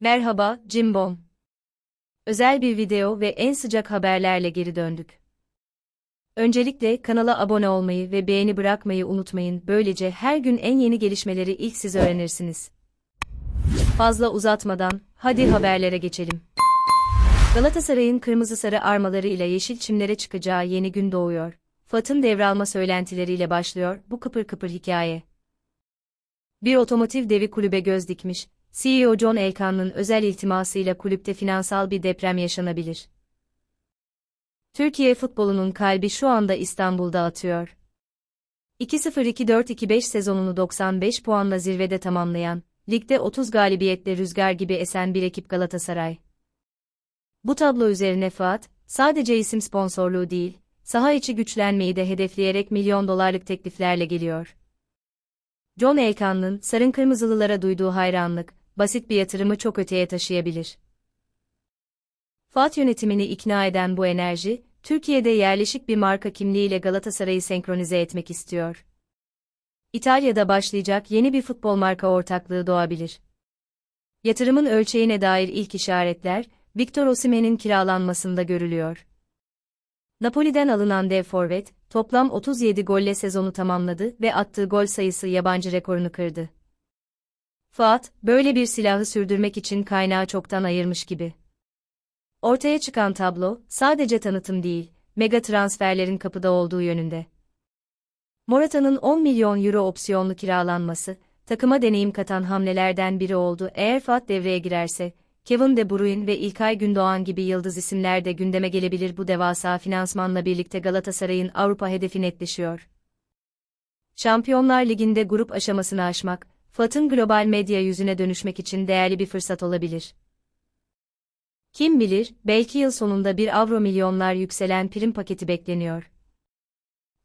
Merhaba, Cimbom. Özel bir video ve en sıcak haberlerle geri döndük. Öncelikle kanala abone olmayı ve beğeni bırakmayı unutmayın. Böylece her gün en yeni gelişmeleri ilk siz öğrenirsiniz. Fazla uzatmadan hadi haberlere geçelim. Galatasaray'ın kırmızı sarı armaları ile yeşil çimlere çıkacağı yeni gün doğuyor. Fat'ın devralma söylentileriyle başlıyor bu kıpır kıpır hikaye. Bir otomotiv devi kulübe göz dikmiş, CEO John Elkan'ın özel iltimasıyla kulüpte finansal bir deprem yaşanabilir. Türkiye futbolunun kalbi şu anda İstanbul'da atıyor. 2-0-2-4-2-5 sezonunu 95 puanla zirvede tamamlayan, ligde 30 galibiyetle rüzgar gibi esen bir ekip Galatasaray. Bu tablo üzerine Fuat, sadece isim sponsorluğu değil, saha içi güçlenmeyi de hedefleyerek milyon dolarlık tekliflerle geliyor. John Elkan'ın sarın kırmızılılara duyduğu hayranlık, basit bir yatırımı çok öteye taşıyabilir. FAT yönetimini ikna eden bu enerji, Türkiye'de yerleşik bir marka kimliğiyle Galatasaray'ı senkronize etmek istiyor. İtalya'da başlayacak yeni bir futbol marka ortaklığı doğabilir. Yatırımın ölçeğine dair ilk işaretler, Victor Osimhen'in kiralanmasında görülüyor. Napoli'den alınan dev forvet, toplam 37 golle sezonu tamamladı ve attığı gol sayısı yabancı rekorunu kırdı. Fuat, böyle bir silahı sürdürmek için kaynağı çoktan ayırmış gibi. Ortaya çıkan tablo, sadece tanıtım değil, mega transferlerin kapıda olduğu yönünde. Morata'nın 10 milyon euro opsiyonlu kiralanması, takıma deneyim katan hamlelerden biri oldu. Eğer Fuat devreye girerse, Kevin De Bruyne ve İlkay Gündoğan gibi yıldız isimler de gündeme gelebilir bu devasa finansmanla birlikte Galatasaray'ın Avrupa hedefi netleşiyor. Şampiyonlar Ligi'nde grup aşamasını aşmak, Fuat'ın global medya yüzüne dönüşmek için değerli bir fırsat olabilir. Kim bilir, belki yıl sonunda bir avro milyonlar yükselen prim paketi bekleniyor.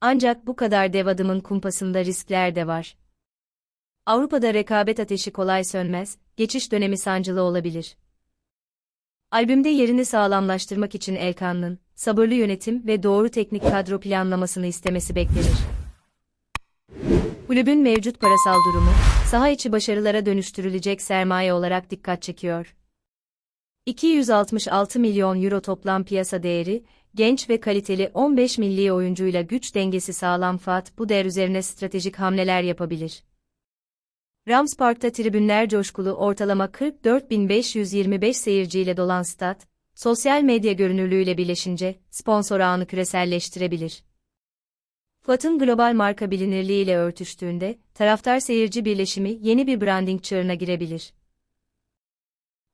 Ancak bu kadar dev adımın kumpasında riskler de var. Avrupa'da rekabet ateşi kolay sönmez, geçiş dönemi sancılı olabilir. Albümde yerini sağlamlaştırmak için Elkan'ın, sabırlı yönetim ve doğru teknik kadro planlamasını istemesi beklenir. Kulübün mevcut parasal durumu, saha içi başarılara dönüştürülecek sermaye olarak dikkat çekiyor. 266 milyon euro toplam piyasa değeri, genç ve kaliteli 15 milli oyuncuyla güç dengesi sağlam Fat bu değer üzerine stratejik hamleler yapabilir. Rams Park'ta tribünler coşkulu ortalama 44.525 seyirciyle dolan stat, sosyal medya görünürlüğüyle birleşince sponsor ağını küreselleştirebilir. Fat'ın global marka bilinirliğiyle örtüştüğünde, taraftar seyirci birleşimi yeni bir branding çağına girebilir.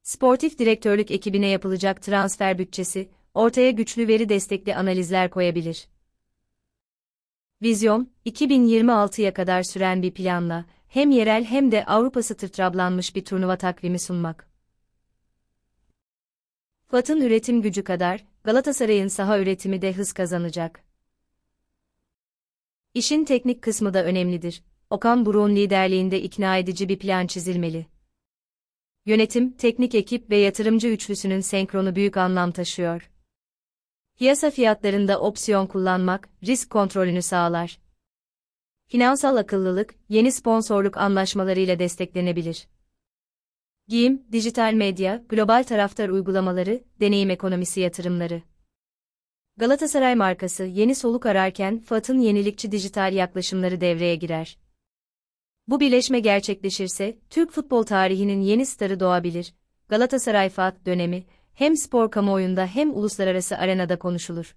Sportif direktörlük ekibine yapılacak transfer bütçesi, ortaya güçlü veri destekli analizler koyabilir. Vizyon, 2026'ya kadar süren bir planla, hem yerel hem de Avrupa tırtrablanmış bir turnuva takvimi sunmak. Fat'ın üretim gücü kadar, Galatasaray'ın saha üretimi de hız kazanacak. İşin teknik kısmı da önemlidir. Okan Buruk'un liderliğinde ikna edici bir plan çizilmeli. Yönetim, teknik ekip ve yatırımcı üçlüsünün senkronu büyük anlam taşıyor. Piyasa fiyatlarında opsiyon kullanmak, risk kontrolünü sağlar. Finansal akıllılık, yeni sponsorluk anlaşmalarıyla desteklenebilir. Giyim, dijital medya, global taraftar uygulamaları, deneyim ekonomisi yatırımları. Galatasaray markası yeni soluk ararken FAT'ın yenilikçi dijital yaklaşımları devreye girer. Bu birleşme gerçekleşirse, Türk futbol tarihinin yeni starı doğabilir. Galatasaray FAT dönemi, hem spor kamuoyunda hem uluslararası arenada konuşulur.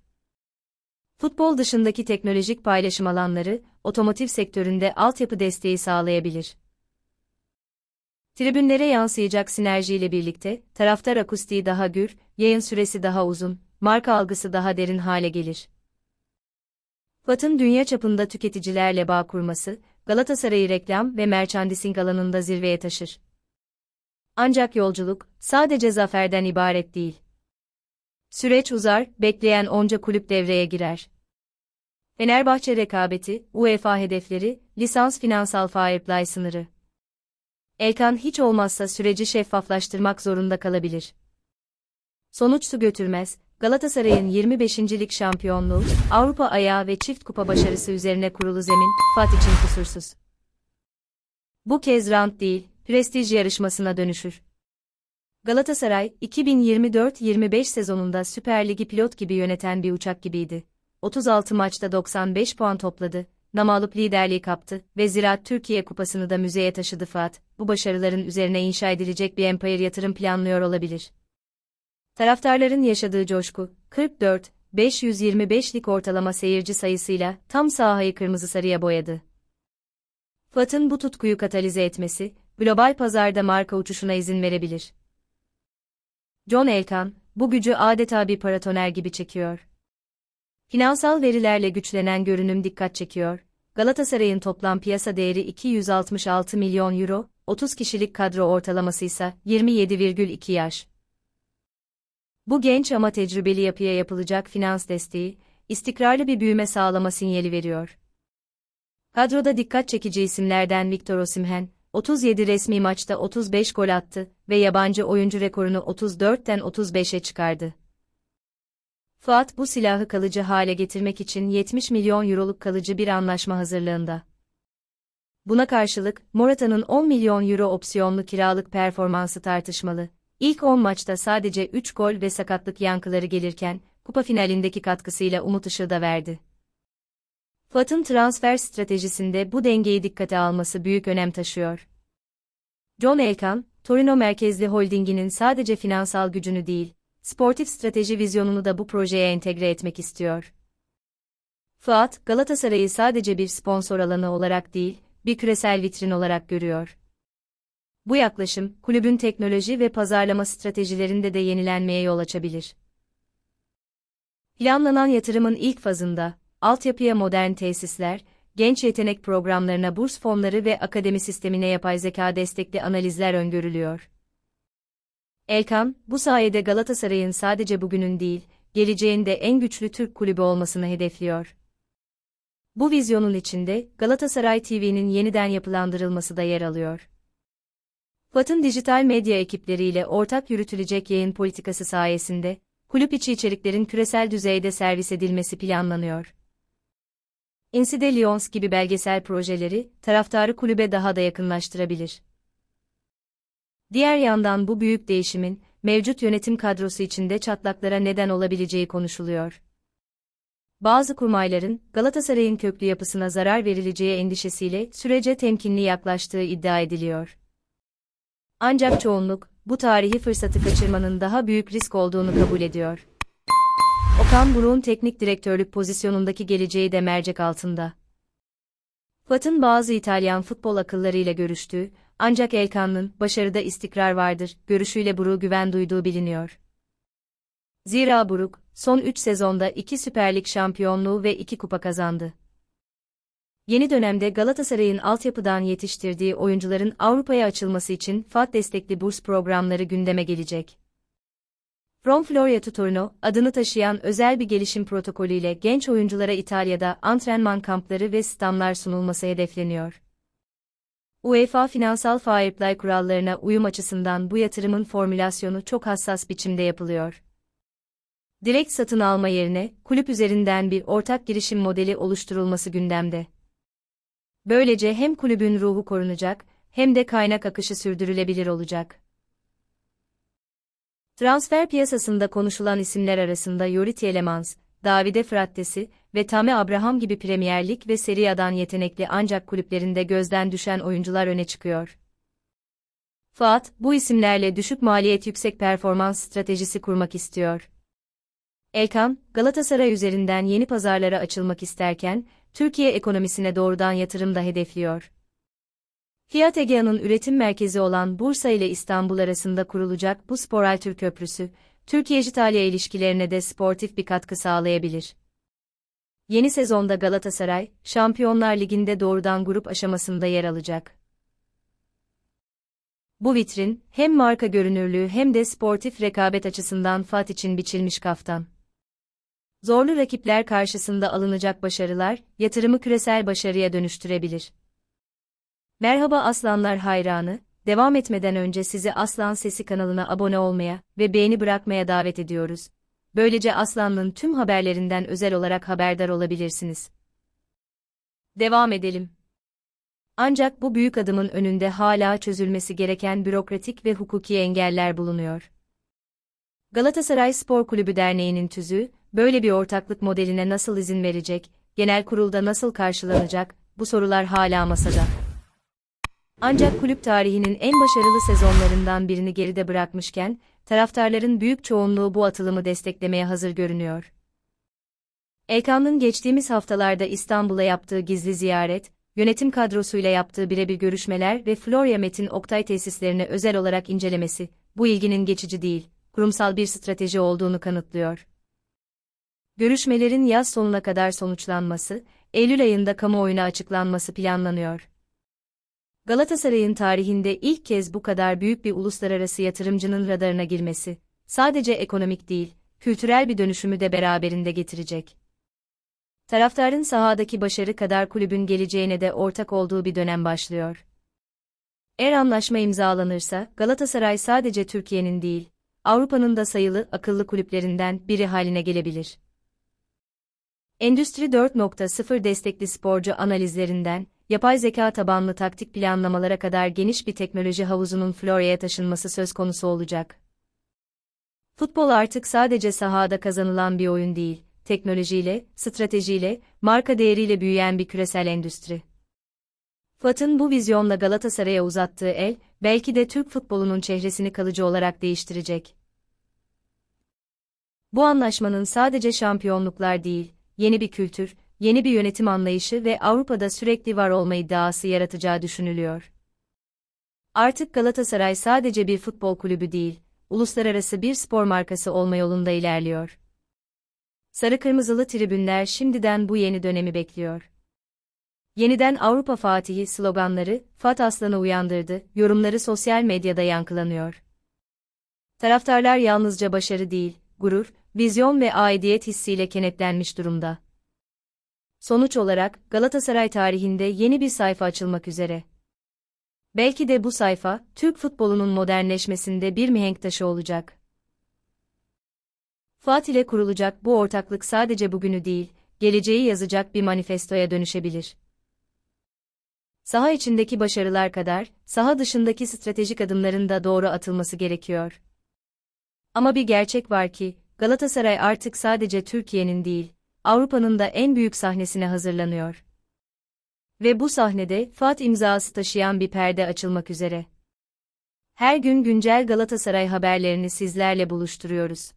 Futbol dışındaki teknolojik paylaşım alanları, otomotiv sektöründe altyapı desteği sağlayabilir. Tribünlere yansıyacak sinerjiyle birlikte, taraftar akustiği daha gür, yayın süresi daha uzun, marka algısı daha derin hale gelir. FAT'ın dünya çapında tüketicilerle bağ kurması, Galatasaray'ı reklam ve merchandising alanında zirveye taşır. Ancak yolculuk, sadece zaferden ibaret değil. Süreç uzar, bekleyen onca kulüp devreye girer. Fenerbahçe rekabeti, UEFA hedefleri, lisans finansal fair play sınırı. Elkan hiç olmazsa süreci şeffaflaştırmak zorunda kalabilir. Sonuç su götürmez, Galatasaray'ın 25. lig şampiyonluğu, Avrupa ayağı ve çift kupa başarısı üzerine kurulu zemin, Fatih için kusursuz. Bu kez rant değil, prestij yarışmasına dönüşür. Galatasaray, 2024-25 sezonunda Süper Ligi pilot gibi yöneten bir uçak gibiydi. 36 maçta 95 puan topladı, namalup liderliği kaptı ve Ziraat Türkiye Kupası'nı da müzeye taşıdı Fuat, bu başarıların üzerine inşa edilecek bir empire yatırım planlıyor olabilir. Taraftarların yaşadığı coşku, 44, 525'lik ortalama seyirci sayısıyla tam sahayı kırmızı sarıya boyadı. Fuat'ın bu tutkuyu katalize etmesi, global pazarda marka uçuşuna izin verebilir. John Elkan, bu gücü adeta bir paratoner gibi çekiyor. Finansal verilerle güçlenen görünüm dikkat çekiyor. Galatasaray'ın toplam piyasa değeri 266 milyon euro, 30 kişilik kadro ortalaması ise 27,2 yaş. Bu genç ama tecrübeli yapıya yapılacak finans desteği, istikrarlı bir büyüme sağlama sinyali veriyor. Kadroda dikkat çekici isimlerden Victor Osimhen, 37 resmi maçta 35 gol attı ve yabancı oyuncu rekorunu 34'ten 35'e çıkardı. Fuat bu silahı kalıcı hale getirmek için 70 milyon euroluk kalıcı bir anlaşma hazırlığında. Buna karşılık, Morata'nın 10 milyon euro opsiyonlu kiralık performansı tartışmalı. İlk 10 maçta sadece 3 gol ve sakatlık yankıları gelirken, kupa finalindeki katkısıyla umut ışığı da verdi. Fuat'ın transfer stratejisinde bu dengeyi dikkate alması büyük önem taşıyor. John Elkan, Torino merkezli holdinginin sadece finansal gücünü değil, sportif strateji vizyonunu da bu projeye entegre etmek istiyor. Fuat, Galatasaray'ı sadece bir sponsor alanı olarak değil, bir küresel vitrin olarak görüyor. Bu yaklaşım, kulübün teknoloji ve pazarlama stratejilerinde de yenilenmeye yol açabilir. Planlanan yatırımın ilk fazında, altyapıya modern tesisler, genç yetenek programlarına burs fonları ve akademi sistemine yapay zeka destekli analizler öngörülüyor. Elkan, bu sayede Galatasaray'ın sadece bugünün değil, geleceğin de en güçlü Türk kulübü olmasını hedefliyor. Bu vizyonun içinde Galatasaray TV'nin yeniden yapılandırılması da yer alıyor. FAT'ın dijital medya ekipleriyle ortak yürütülecek yayın politikası sayesinde, kulüp içi içeriklerin küresel düzeyde servis edilmesi planlanıyor. Inside Lions gibi belgesel projeleri, taraftarı kulübe daha da yakınlaştırabilir. Diğer yandan bu büyük değişimin, mevcut yönetim kadrosu içinde çatlaklara neden olabileceği konuşuluyor. Bazı kurmayların, Galatasaray'ın köklü yapısına zarar verileceği endişesiyle sürece temkinli yaklaştığı iddia ediliyor. Ancak çoğunluk, bu tarihi fırsatı kaçırmanın daha büyük risk olduğunu kabul ediyor. Okan Buruk'un teknik direktörlük pozisyonundaki geleceği de mercek altında. Fat'ın bazı İtalyan futbol akıllarıyla görüştüğü, ancak Elkan'ın başarıda istikrar vardır görüşüyle Buruk'u güven duyduğu biliniyor. Zira Buruk, son 3 sezonda 2 Süper Lig şampiyonluğu ve 2 kupa kazandı. Yeni dönemde Galatasaray'ın altyapıdan yetiştirdiği oyuncuların Avrupa'ya açılması için FAT destekli burs programları gündeme gelecek. From Floria to adını taşıyan özel bir gelişim protokolüyle genç oyunculara İtalya'da antrenman kampları ve stamlar sunulması hedefleniyor. UEFA finansal fair play kurallarına uyum açısından bu yatırımın formülasyonu çok hassas biçimde yapılıyor. Direkt satın alma yerine, kulüp üzerinden bir ortak girişim modeli oluşturulması gündemde. Böylece hem kulübün ruhu korunacak, hem de kaynak akışı sürdürülebilir olacak. Transfer piyasasında konuşulan isimler arasında Yuri Tielemans, Davide Frattesi ve Tame Abraham gibi Premier Lig ve Serie A'dan yetenekli ancak kulüplerinde gözden düşen oyuncular öne çıkıyor. Fuat, bu isimlerle düşük maliyet yüksek performans stratejisi kurmak istiyor. Elkan, Galatasaray üzerinden yeni pazarlara açılmak isterken, Türkiye ekonomisine doğrudan yatırım da hedefliyor. Fiat Egea'nın üretim merkezi olan Bursa ile İstanbul arasında kurulacak bu Sporaltür Köprüsü, Türkiye-İtalya ilişkilerine de sportif bir katkı sağlayabilir. Yeni sezonda Galatasaray, Şampiyonlar Ligi'nde doğrudan grup aşamasında yer alacak. Bu vitrin, hem marka görünürlüğü hem de sportif rekabet açısından Fat için biçilmiş kaftan. Zorlu rakipler karşısında alınacak başarılar, yatırımı küresel başarıya dönüştürebilir. Merhaba Aslanlar hayranı, devam etmeden önce sizi Aslan Sesi kanalına abone olmaya ve beğeni bırakmaya davet ediyoruz. Böylece Aslan'ın tüm haberlerinden özel olarak haberdar olabilirsiniz. Devam edelim. Ancak bu büyük adımın önünde hala çözülmesi gereken bürokratik ve hukuki engeller bulunuyor. Galatasaray Spor Kulübü Derneği'nin tüzüğü, böyle bir ortaklık modeline nasıl izin verecek, genel kurulda nasıl karşılanacak, bu sorular hala masada. Ancak kulüp tarihinin en başarılı sezonlarından birini geride bırakmışken, taraftarların büyük çoğunluğu bu atılımı desteklemeye hazır görünüyor. Elkan'ın geçtiğimiz haftalarda İstanbul'a yaptığı gizli ziyaret, yönetim kadrosuyla yaptığı birebir görüşmeler ve Florya Metin Oktay tesislerini özel olarak incelemesi, bu ilginin geçici değil, kurumsal bir strateji olduğunu kanıtlıyor. Görüşmelerin yaz sonuna kadar sonuçlanması, Eylül ayında kamuoyuna açıklanması planlanıyor. Galatasaray'ın tarihinde ilk kez bu kadar büyük bir uluslararası yatırımcının radarına girmesi, sadece ekonomik değil, kültürel bir dönüşümü de beraberinde getirecek. Taraftarın sahadaki başarı kadar kulübün geleceğine de ortak olduğu bir dönem başlıyor. Eğer anlaşma imzalanırsa, Galatasaray sadece Türkiye'nin değil, Avrupa'nın da sayılı akıllı kulüplerinden biri haline gelebilir. Endüstri 4.0 destekli sporcu analizlerinden, yapay zeka tabanlı taktik planlamalara kadar geniş bir teknoloji havuzunun Florya'ya taşınması söz konusu olacak. Futbol artık sadece sahada kazanılan bir oyun değil, teknolojiyle, stratejiyle, marka değeriyle büyüyen bir küresel endüstri. FAT'ın bu vizyonla Galatasaray'a uzattığı el, belki de Türk futbolunun çehresini kalıcı olarak değiştirecek. Bu anlaşmanın sadece şampiyonluklar değil, yeni bir kültür, yeni bir yönetim anlayışı ve Avrupa'da sürekli var olma iddiası yaratacağı düşünülüyor. Artık Galatasaray sadece bir futbol kulübü değil, uluslararası bir spor markası olma yolunda ilerliyor. Sarı kırmızılı tribünler şimdiden bu yeni dönemi bekliyor. Yeniden Avrupa Fatihi sloganları Fat Aslan'ı uyandırdı, yorumları sosyal medyada yankılanıyor. Taraftarlar yalnızca başarı değil, gurur, vizyon ve aidiyet hissiyle kenetlenmiş durumda. Sonuç olarak Galatasaray tarihinde yeni bir sayfa açılmak üzere. Belki de bu sayfa, Türk futbolunun modernleşmesinde bir mihenk taşı olacak. Fatih ile kurulacak bu ortaklık sadece bugünü değil, geleceği yazacak bir manifestoya dönüşebilir. Saha içindeki başarılar kadar, saha dışındaki stratejik adımların da doğru atılması gerekiyor. Ama bir gerçek var ki, Galatasaray artık sadece Türkiye'nin değil, Avrupa'nın da en büyük sahnesine hazırlanıyor. Ve bu sahnede Fat imzası taşıyan bir perde açılmak üzere. Her gün güncel Galatasaray haberlerini sizlerle buluşturuyoruz.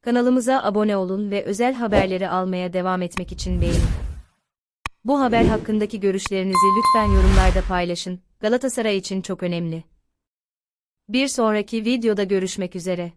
Kanalımıza abone olun ve özel haberleri almaya devam etmek için beğenin. Bu haber hakkındaki görüşlerinizi lütfen yorumlarda paylaşın. Galatasaray için çok önemli. Bir sonraki videoda görüşmek üzere.